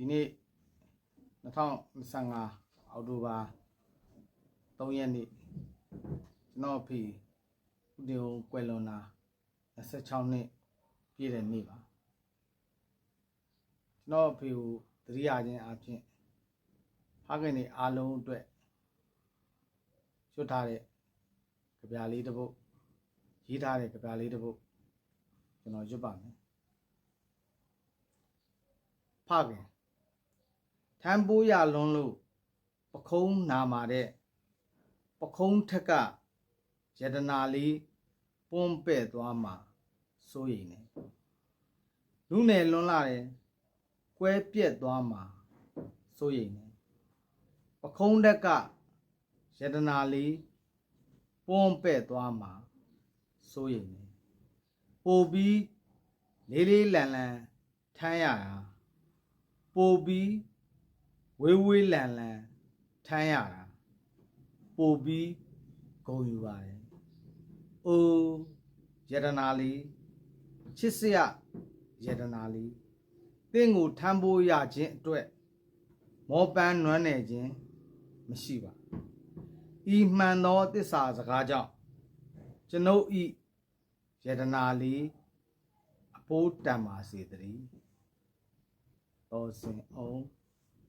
ဒီနေ့2025အောက်တိုဘာ3ရက်နေ့ကျွန်တော်အဖေဦးတင်ဦးကွယ်လွန်လာ26နှစ်ပြည့်တဲ့နေ့ပါကျွန်တော်အဖေကိုတတိယချင်းအဖြစ်ဖခင်တွေအားလုံးအတွက်ရွတ်ထားတဲ့ကြပြလေးတစ်ပုဒ်ရေးထားတဲ့ကြပြလေးတစ်ပုဒ်ကျွန်တော်ရွတ်ပါမယ်ဖခင် ထမ်းပိုးရလွန်းလို့ပခုံးနာမာတဲ့ပခုံးထက်ကယတနာလေးပွန်းပဲ့သွားမှာစိုးရိမ်နေလူနယ်လွန်းလာတယ်ကွဲပြက်သွားမှာစိုးရိမ်နေပခုံးထက်ကယတနာလေးပွန်းပဲ့သွားမှာစိုးရိမ်နေပို့ပြီးလေးလေးလန်လန်ထမ်းရတာပိုပြီး ဝေးဝေးလန်လန်ထမ်းရတာပိုပြီးဂုံယူပါတယ်။အိုးယတနာလေးချစ်စရယတနာလေးတင့်ကိုထမ်းဖို့ရခြင်းအတွက်မောပန်းနွမ်းနယ်ခြင်းမရှိပါ။ဤမှန်သောတစ္ဆာစကားကြောင့်ကျွန်ုပ်ဤယတနာလေးအဖိုးတန်ပါစေတည်းတော်စင်အောင်